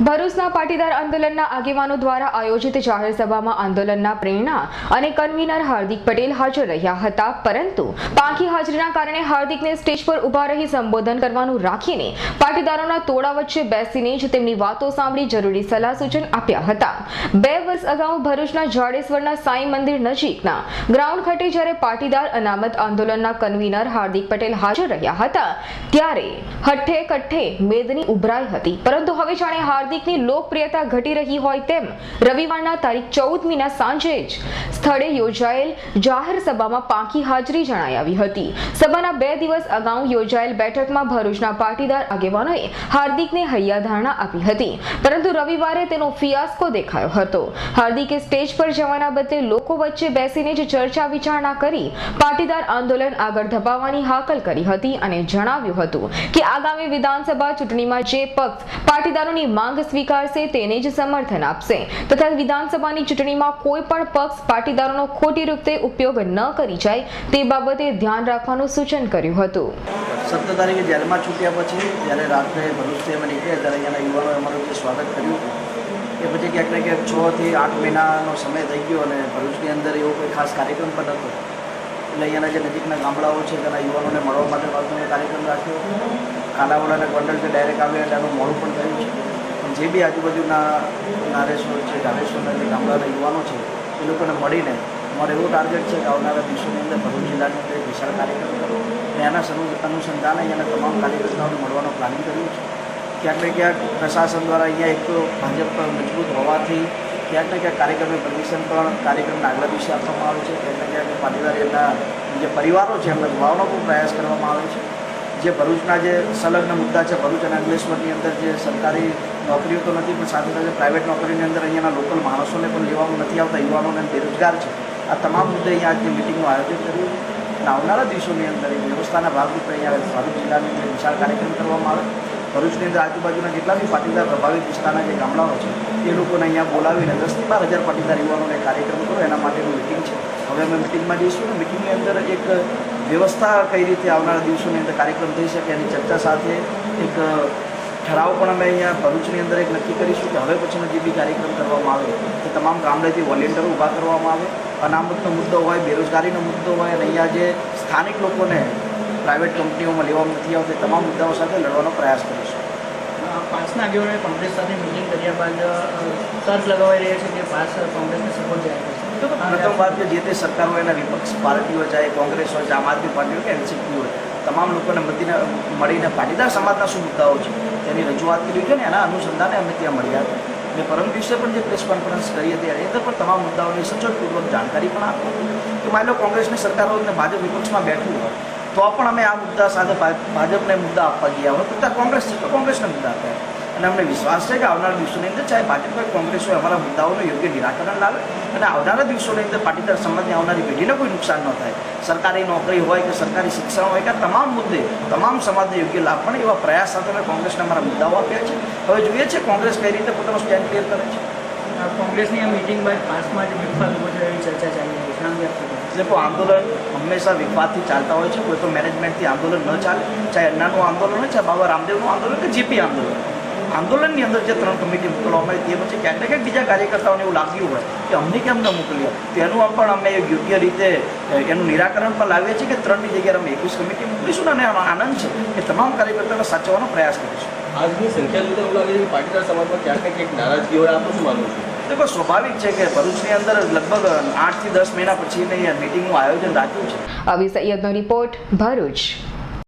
ભરૂચના પાટીદાર આંદોલનના આગેવાનો દ્વારા આયોજિત જાહેર આંદોલનના પ્રેરણા અને કન્વીનર હાર્દિક પટેલ હાજર રહ્યા હતા. પરંતુ પાંખી હાજરીના કારણે હાર્દિકને સ્ટેજ પર ઊભા રહી સંબોધન કરવાનું રાખીને પાટીદારોના તોડા વચ્ચે બેસીને જ તેમની વાતો સાંભળી જરૂરી સલાહ સૂચન આપ્યા હતા. બે વર્ષ અગાઉ ભરૂચના જાડેશ્વરના સાંઈ મંદિર નજીકના ગ્રાઉન્ડ ખાતે જ્યારે પાટીદાર અનામત આંદોલનના કન્વીનર હાર્દિક પટેલ હાજર રહ્યા હતા, ત્યારે હઠ્ઠે કઠ્ઠે મેદની ઉભરાઈ હતી. પરંતુ હવે જાણે હાર્દિકની લોકપ્રિયતા ઘટી રહી હોય તેમ રવિવારના તારીખ ચૌદમીના સાંજે જ સ્થળે યોજાયેલ જાહેર સભામાં પાંખી હાજરી જણાઈ આવી હતી. સભાના બે દિવસ અગાઉ યોજાયેલ બેઠકમાં ભરૂચના પાટીદાર આગેવાનોએ હાર્દિકને હૈયાધારણા આપી હતી, પરંતુ રવિવારે તેનો ફિયાસ્કો દેખાયો હતો. હાર્દિકે સ્ટેજ પર જવાના બદલે લોકો વચ્ચે બેસીને જ ચર્ચા વિચારણા કરી પાટીદાર આંદોલન આગળ ધપાવવાની હાકલ કરી હતી અને જણાવ્યું હતું કે આગામી વિધાનસભા ચૂંટણીમાં જે પક્ષ પાટીદારોની માંગ સ્વીકારશે તેને જ સમર્થન આપશે. તથા વિધાનસભાની ચૂંટણીમાં કોઈ પણ પક્ષ પાટીદારોનો ખોટી રીતે ઉપયોગ ન કરી જાય તે બાબતે ધ્યાન રાખવાનું સૂચન કર્યું હતું. સત્તર તારીખે જેલમાં છૂટ્યા પછી, જ્યારે રાત્રે ભરૂચથી અમે નીકળ્યા ત્યારે અહીંયાના યુવાનોએ અમારું જે સ્વાગત કર્યું. એ પછી ક્યાંક ને ક્યાંક છથી આઠ મહિનાનો સમય થઈ ગયો અને ભરૂચની અંદર એવો કોઈ ખાસ કાર્યક્રમ પણ નહોતો. એટલે અહીંયાના જે નજીકના ગામડાઓ છે તેના યુવાનોને મળવા માટે વાતનો કાર્યક્રમ રાખ્યો. અને ગોંડલ ડાયરેક્ટ આવ્યા એટલે એનું મોડું પણ થયું છે. જે બી આજુબાજુના નારેશ્વર છે ડાલેશ્વરના જે ગામડાના યુવાનો છે, એ લોકોને મળીને અમારો એવો ટાર્ગેટ છે કે આવનારા દિવસોની અંદર ભરૂચ જિલ્લાની અંદર વિશાળ કાર્યક્રમ કરો. અને એના અનુસંધાને અહીંયાના તમામ કાર્યકર્તાઓને મળવાનું પ્લાનિંગ કર્યું છે. ક્યાંક ને ક્યાંક પ્રશાસન દ્વારા અહીંયા એક તો ભાજપ મજબૂત હોવાથી ક્યાંક ને ક્યાંક કાર્યક્રમને પરમિશન પણ કાર્યક્રમના આગલા દિવસે આપવામાં આવે છે. ક્યાંક ને ક્યાંક પાટીદાર એમના જે પરિવારો છે એમને જોવાનો પણ પ્રયાસ કરવામાં આવે છે. જે ભરૂચના જે સંલગ્ન મુદ્દા છે, ભરૂચ અને અંકલેશ્વરની અંદર જે સરકારી નોકરીઓ તો નથી, પણ સાથે સાથે પ્રાઇવેટ નોકરીની અંદર અહીંયાના લોકલ માણસોને પણ લેવામાં નથી આવતા, યુવાનોને બેરોજગાર છે. આ તમામ મુદ્દે અહીંયા આજની મિટિંગનું આયોજન કર્યું અને આવનારા દિવસોની અંદર એ વ્યવસ્થાના ભાગરૂપે અહીંયા ભરૂચ જિલ્લાની અંદર વિશાળ કાર્યક્રમ કરવામાં આવે. ભરૂચની અંદર આજુબાજુના જેટલા બી પાટીદાર પ્રભાવિત વિસ્તારના જે ગામડાઓ છે, એ લોકોને અહીંયા બોલાવીને દસથી બાર હજાર પાટીદાર યુવાનોને કાર્યક્રમ કરો, એના માટેનું મિટિંગ છે. હવે અમે મિટિંગમાં જઈશું ને મિટિંગની અંદર એક વ્યવસ્થા કઈ રીતે આવનારા દિવસોની અંદર કાર્યક્રમ થઈ શકે એની ચર્ચા સાથે એક ઠરાવ પણ અમે અહીંયા ભરૂચની અંદર એક નક્કી કરીશું કે હવે પછીનો જે બી કાર્યક્રમ કરવામાં આવે તે તમામ ગામડેથી વોલેન્ટિયર ઊભા કરવામાં આવે. અનામતનો મુદ્દો હોય, બેરોજગારીનો મુદ્દો હોય અને અહીંયા જે સ્થાનિક લોકોને પ્રાઇવેટ કંપનીઓમાં લેવામાં નથી આવતી તમામ મુદ્દાઓ સાથે લડવાનો પ્રયાસ કરીશું. પાંચના આગેવાનોએ કોંગ્રેસ સાથે મિટિંગ કર્યા બાદ તર્ક લગાવાઈ રહ્યા છે કે પાસ કોંગ્રેસને સપોર્ટ જાહેર પ્રથમ વાત કે જે તે સરકાર હોય એના વિપક્ષ પાર્ટીઓ ચાહે કોંગ્રેસ હોય આમ આદમી પાર્ટી હોય કે એનસીપી હોય, તમામ લોકોને મળીને મળીને પાટીદાર સમાજના શું મુદ્દાઓ છે? તેની રજૂઆત કરી છે ને એના અનુસંધાને અમે ત્યાં મળ્યા હતા. મેં પરમ દિવસે પણ જે પ્રેસ કોન્ફરન્સ કરી હતી, એની અંદર પણ તમામ મુદ્દાઓની સચોટપૂર્વક જાણકારી પણ આપી હતી. કે માની લો કોંગ્રેસની સરકાર હોય અને ભાજપ વિપક્ષમાં બેઠું હોય, તો પણ અમે આ મુદ્દા સાથે ભાજપને મુદ્દા આપવા ગયા હોય. તો ત્યાં કોંગ્રેસ છે, તો કોંગ્રેસને મુદ્દા આપ્યા. અને અમને વિશ્વાસ છે કે આવનારા દિવસોની અંદર ચાહે ભાજપ હોય કોંગ્રેસ હોય અમારા મુદ્દાઓનું યોગ્ય નિરાકરણ લાવે અને આવનારા દિવસોની અંદર પાટીદાર સમાજની આવનારી પેઢીને કોઈ નુકસાન ન થાય. સરકારી નોકરી હોય કે સરકારી શિક્ષણ હોય કે તમામ મુદ્દે તમામ સમાજને યોગ્ય લાભ પણ એવા પ્રયાસ સાથે અમે કોંગ્રેસને અમારા મુદ્દાઓ આપ્યા છે. હવે જોઈએ છે કોંગ્રેસ કઈ રીતે પોતાનો સ્ટેન્ડ ક્લિયર કરે છે. કોંગ્રેસની આ મિટિંગમાં પાસમાં જે ઊભો એવી ચર્ચા ચાલી રહી છે. આમ વ્યક્ત આંદોલન હંમેશા વિવાદથી ચાલતા હોય છે કોઈ તો મેનેજમેન્ટથી આંદોલન ન ચાલે. ચાહે અન્નાનું આંદોલન હોય ચાહે બાબા રામદેવનું આંદોલન કે જીપી આંદોલન. આંદોલનની અંદર જે ત્રણ કમિટી મોકલવામાં આવી તે પછી ક્યાંક ને ક્યાંક બીજા કાર્યકર્તાઓને એવું લાગ્યું હોય કે અમને કેમ ન મોકલ્યા તેનું પણ અમે યોગ્ય રીતે એનું નિરાકરણ પણ લાવીએ છીએ કે ત્રણની જગ્યાએ અમે એકવીસ કમિટી મોકલીશું અને આનો આનંદ છે કે તમામ કાર્યકર્તાઓને સાચવવાનો પ્રયાસ કરીશું આજની સંખ્યા લીધે એવું લાગે છે કે પાટીદાર સમાજમાં ક્યાંક ને ક્યાંક નારાજગી હોય આપનું શું માનવું છે? તો સ્વાભાવિક છે કે ભરૂચની અંદર લગભગ આઠથી દસ મહિના પછી મીટિંગનું આયોજન રાખ્યું છે. અવી સૈયદનો રિપોર્ટ ભરૂચ